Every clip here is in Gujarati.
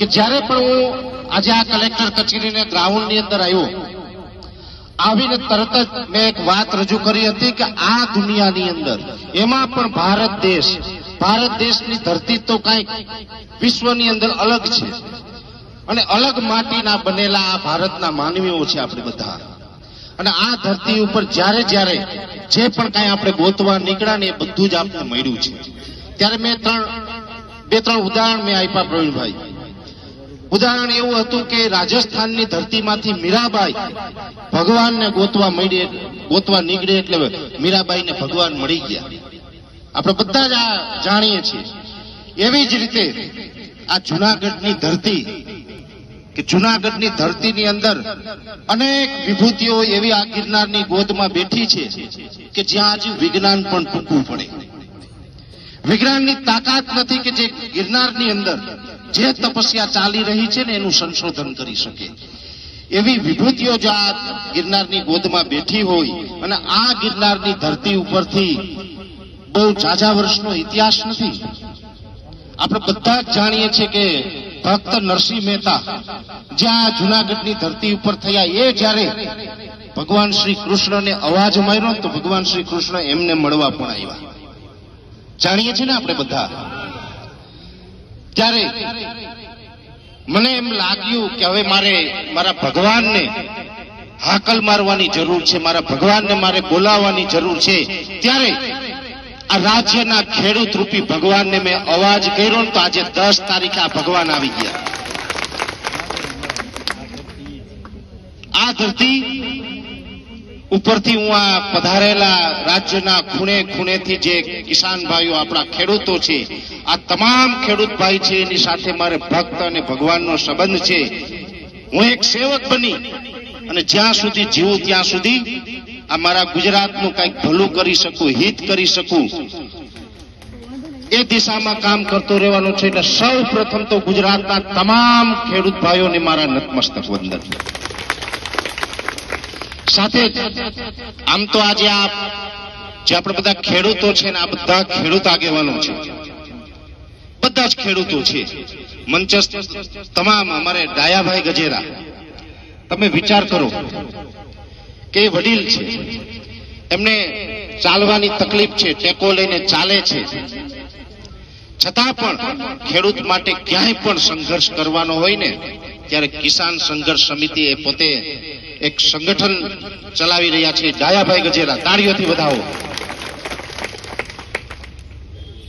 કે જ્યારે પણ હું આજે આ કલેક્ટર કચેરીને ગ્રાઉન્ડની અંદર આવ્યો, આવીને તરત જ મેં એક વાત રજૂ કરી હતી કે આ દુનિયાની અંદર, એમાં પણ ભારત દેશ, ભારત દેશની ધરતી તો કાંઈક વિશ્વની અંદર અલગ છે. અને અલગ માટીના બનેલા આ ભારતના માનવીઓ છે આપણે બધા. અને આ ધરતી ઉપર જ્યારે જ્યારે જે પણ કાંઈ આપણે ગોતવા નીકળ્યા ને એ બધું જ આપણે મળ્યું છે. ત્યારે મેં ત્રણ, બે, ત્રણ ઉદાહરણ મેં આપ્યા પ્રવીણભાઈ. ઉદાહરણ એવું હતું કે રાજસ્થાનની ધરતીમાંથી મીરાબાઈ ભગવાનને ગોતવા મળી ગોતવા નીકળે એટલે મીરાબાઈને ભગવાન મળી ગયા. આપણે બધા જ આ જાણીએ છીએ. એવી જ રીતે આ જુનાગઢની ધરતી, કે જુનાગઢની ધરતીની અંદર અનેક વિભૂતિઓ એવી આ ગિરનારની ગોદમાં બેઠી છે કે જ્યાં હજુ વિજ્ઞાન પણ ટૂંકવું પડે. વિજ્ઞાનની તાકાત નથી કે જે ગિરનારની અંદર જે તપસ્યા ચાલી રહી છે ને એનું સંશોધન કરી શકે. એવી વિભૂતિઓ જો આ ગિરનારની ગોદમાં બેઠી હોય અને આ ગિરનારની ધરતી ઉપરથી બહુ ઝાઝા વર્ષનો ઇતિહાસ નથી. આપણે બધા જ જાણીએ છીએ કે ભક્ત નરસિંહ મહેતા જ્યાં જુનાગઢની ધરતી ઉપર થયા એ જ્યારે ભગવાન શ્રી કૃષ્ણને અવાજ માર્યો તો ભગવાન શ્રી કૃષ્ણ એમને મળવા પણ આવ્યા. જાણીએ છીએ ને આપણે બધા? ત્યારે મને એમ લાગ્યું કે હવે મારે મારા ભગવાનને હાકલ મારવાની જરૂર છે, મારા ભગવાનને મારે બોલાવવાની જરૂર છે. ત્યારે આ રાજ્યના ખેડૂત રૂપી ભગવાનને મેં અવાજ કર્યો ને તો આજે દસ તારીખે આ ભગવાન આવી ગયા. આ ધરતી ઉપરથી હું આ પધારેલા રાજ્યના ખૂણે ખૂણેથી જે કિસાન ભાઈઓ આપણા ખેડૂતો છે, આ તમામ ખેડૂત ભાઈ છે, એની સાથે મારે ભક્ત અને ભગવાનનો સંબંધ છે. હું એક સેવક બની અને જ્યાં સુધી જીવું ત્યાં સુધી આ મારા ગુજરાતનું કંઈક ભલું કરી શકું, હિત કરી શકું. એ દિશામાં કામ કરતો રહેવાનું છે એટલે સૌ પ્રથમ તો ગુજરાતના તમામ ખેડૂત ભાઈઓને મારા નતમસ્તક વંદન. સાથે આમ તો આજે આ જે આપણે બધા ખેડૂતો છે ને આ બધા ખેડૂત આગેવાનો છે, બધા જ ખેડૂતો છે, મંચસ્થ તમામ અમારે ડાયાભાઈ ગજેરા, તમે વિચાર કરો કે વડીલ છે, એમને ચાલવાની તકલીફ છે, ટેકો લઈને ચાલે છે, છતાં પણ ખેડૂત માટે ક્યાંય પણ સંઘર્ષ કરવાનો હોય ને ત્યારે કિસાન સંઘર્ષ સમિતિ એ પોતે એક સંગઠન ચલાવી રહ્યા છે. ડાયાભાઈ ગજેરા, તાળીઓથી વધાવો.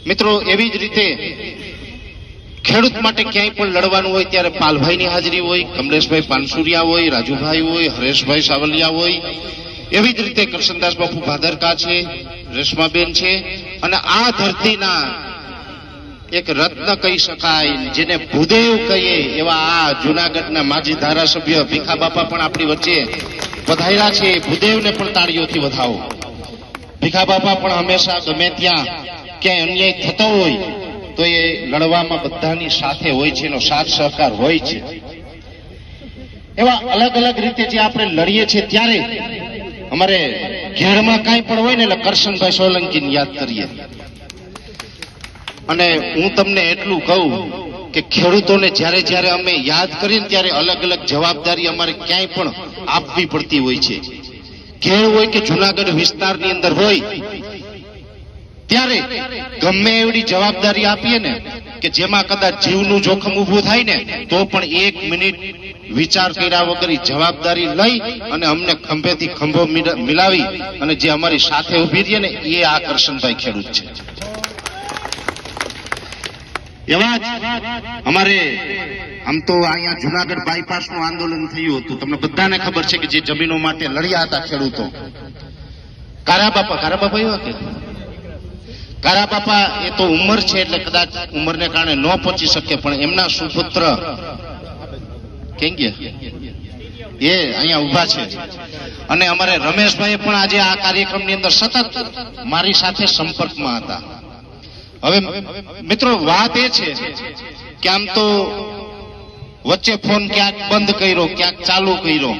મિત્રો, એવી જ રીતે ખેડૂત માટે ક્યાંય પણ લડવાનું હોય ત્યારે પાલભાઈની હાજરી હોય, કમલેશભાઈ પાનસુરિયા હોય, રાજુભાઈ હોય, હરેશભાઈ સાવલિયા હોય, એવી જ રીતે કરશનદાસ બાપુ ભાદરકા છે, રેશમાબેન છે, અને આ ધરતીના એક રત્ન કહી શકાય, જેને ભૂદેવ કહીએ એવા આ જુનાગઢના માજી ધારાસભ્ય ભીખા બાપા પણ આપણી વચ્ચે પધાર્યા છે. ભૂદેવને પણ તાળીઓથી વધાવો. ભીખા બાપા પણ હંમેશા ગમે ત્યાં ક્યાંય અન્યાય થતો હોય, તો એ લડવામાં બધાની સાથે હોય છે, એનો સાથ સહકાર હોય છે. એવા અલગ અલગ રીતે જે આપણે લડીએ છીએ ત્યારે અમારે ઘેરમાં કાંઈ પણ હોય ને એટલે કરશનભાઈ સોલંકીને યાદ કરીએ. અને હું તમને એટલું કહું કે ખેડૂતોને જ્યારે જ્યારે અમે યાદ કરીએ ત્યારે અલગ અલગ જવાબદારી અમારે ક્યાંય પણ આપવી પડતી હોય છે. ઘેર હોય કે જુનાગઢ વિસ્તારની અંદર હોય, ત્યારે ગમે એવડી જવાબદારી આપીએ ને કે જેમાં કદાચ જીવનું જોખમ ઊભું થાય ને, તો પણ એક મિનિટ વિચાર કર્યા વગર જવાબદારી લઈ અને અમને ખંભેથી ખંભો મિલાવી અને જે અમારી સાથે ઊભી રહીએ ને એ આ કરશનભાઈ ખેડૂત છે. એવા અમારે આમ તો અહીંયા જુનાગઢ બાયપાસનું આંદોલન થયું હતું. તમને બધાને ખબર છે કે જે જમીનો માટે લડ્યા હતા ખેડૂતો. કારા બાપા કારા બાપા એવા કે? કારા બાપા એ તો ઉંમર છે એટલે કદાચ ઉંમરને કારણે ન પહોંચી શકે, પણ એમના સુપુત્ર કેમ ગયા એ અહીંયા ઊભા છે. અને અમારે રમેશભાઈ પણ આજે આ કાર્યક્રમની અંદર સતત મારી સાથે સંપર્કમાં હતા. હવે મિત્રો, વાત એ છે કે આમ તો વચ્ચે ફોન ક્યાંક બંધ કર્યો, ક્યાંક ચાલુ કર્યો,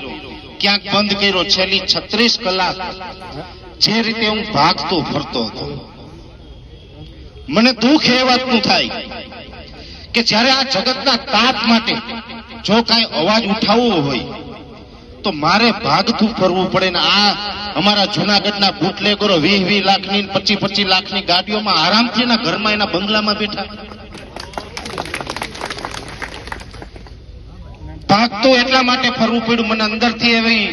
ક્યાંક બંધ કર્યો, છેલ્લી છત્રીસ કલાક જે રીતે હું ભાગતો ફરતો હતો. મને દુઃખ એ વાતનું થાય કે જ્યારે આ જગતના તાપ માટે જો કાંઈ અવાજ ઉઠાવવો હોય, તો મારે ભાગતું ફરવું પડે ને આ અમારા જુનાગઢના બુટલેગરો વીસ વીસ લાખની પચીસ પચીસ લાખની ગાડીઓમાં આરામથી એના ઘરમાં એના બંગલામાં બેઠા. ભાગતું એટલા માટે ફરવું પડ્યું, મને અંદરથી એવી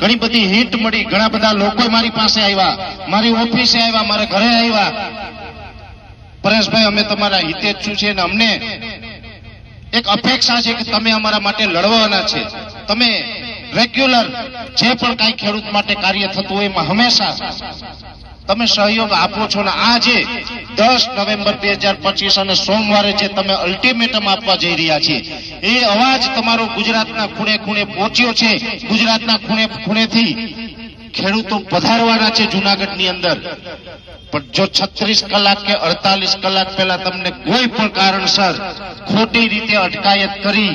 ઘણી બધી હિટ મળી. ઘણા બધા લોકો મારી પાસે આવ્યા. મારી ઓફિસે આવ્યા, મારા ઘરે આવ્યા. પરેશભાઈ, અમે તમારા હિતે જ છું છે અને અમને એક અપેક્ષા છે કે તમે અમારા માટે લડવાના છે. તમે રેગ્યુલર જે પણ કાંઈ ખેડૂત માટે કાર્ય થતું હોય એમાં હંમેશા તમે સહયોગ આપો છો ને આજે દસ નવેમ્બર બે હજાર પચીસ અને સોમવારે જે તમે અલ્ટિમેટમ આપવા જઈ રહ્યા છીએ, એ અવાજ તમારો ગુજરાતના ખૂણે ખૂણે પહોંચ્યો છે. ગુજરાતના ખૂણે ખૂણેથી ખેડૂતો પધારવાના છે જુનાગઢની અંદર. પણ જો છત્રીસ કલાક કે અડતાલીસ કલાક પહેલા તમને કોઈ પણ કારણસર ખોટી રીતે અટકાયત કરી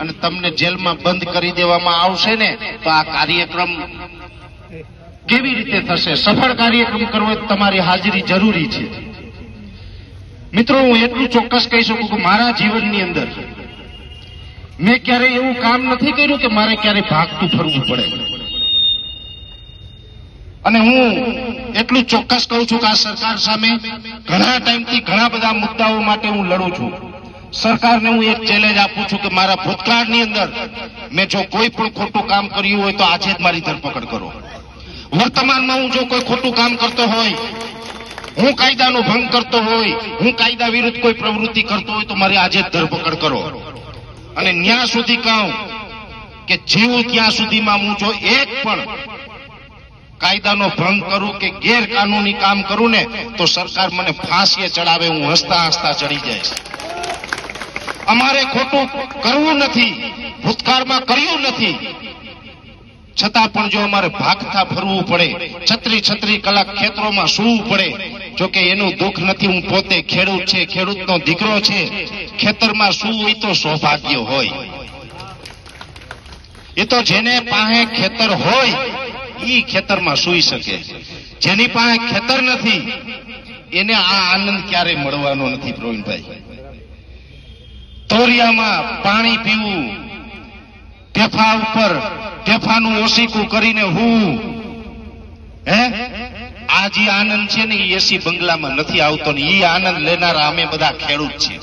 અને તમને જેલમાં બંધ કરી દેવામાં આવશે ને, તો આ કાર્યક્રમ કેવી રીતે થશે? સફળ કાર્યક્રમ કરવો તમારી હાજરી જરૂરી છે. મિત્રો, હું એટલું ચોક્કસ કહી શકું કે મારા જીવનની અંદર મેં ક્યારેય એવું કામ નથી કર્યું કે મારે ક્યારેય ભાગતું ફરવું પડે. અને હું એટલું ચોક્કસ કહું છું કે આ સરકાર સામે ઘણા ટાઈમથી ઘણા બધા મુદ્દાઓ માટે હું લડું છું. સરકારને હું એક ચેલેન્જ આપું છું કે મારા ભૂતકાળની અંદર મેં જો કોઈ પણ ખોટું કામ કર્યું હોય તો આજે જ મારી ધરપકડ કરો. વર્તમાનમાં હું જો કોઈ ખોટું કામ કરતો હોય, હું કાયદાનો ભંગ કરતો હોય, હું કાયદા વિરુદ્ધ કોઈ પ્રવૃત્તિ કરતો હોય તો મારી આજે જ ધરપકડ કરો. અને ન્યા સુધી કહું કે જીવું ત્યાં સુધીમાં હું જો એક પણ કાયદાનો ભંગ કરું કે ગેરકાનૂની કામ કરું ને, તો સરકાર મને ફાંસીએ ચડાવે, હું હસતા હસતા ચડી જઈશ. અમારે ખોટું કરવું નથી, ભૂતકાળમાં કર્યું નથી. છતાં પણ જો અમારે ભાગતા ફરવું પડે, છત્રી છત્રી કલાક ખેતરોમાં સૂવું પડે, જો કે એનું દુઃખ નથી, હું પોતે ખેડૂત છે, ખેડૂતનો દીકરો છે, ખેતરમાં સૂવું હોય તો સૌભાગ્ય હોય. એ તો જેને પાસે ખેતર હોય એ ખેતરમાં સૂઈ શકે. જેની પાસે ખેતર નથી, એને આ આનંદ ક્યારેય મળવાનો નથી પ્રવીણભાઈ. તોરિયામાં પાણી પીવું. ટેફા ઉપર ટેફાનું ઓસીકું કરીને હું. હે? આ જે આનંદ છે ને એ એસી બંગલામાં નથી આવતો ને એ આનંદ લેનારા અમે બધા ખેડૂત છીએ.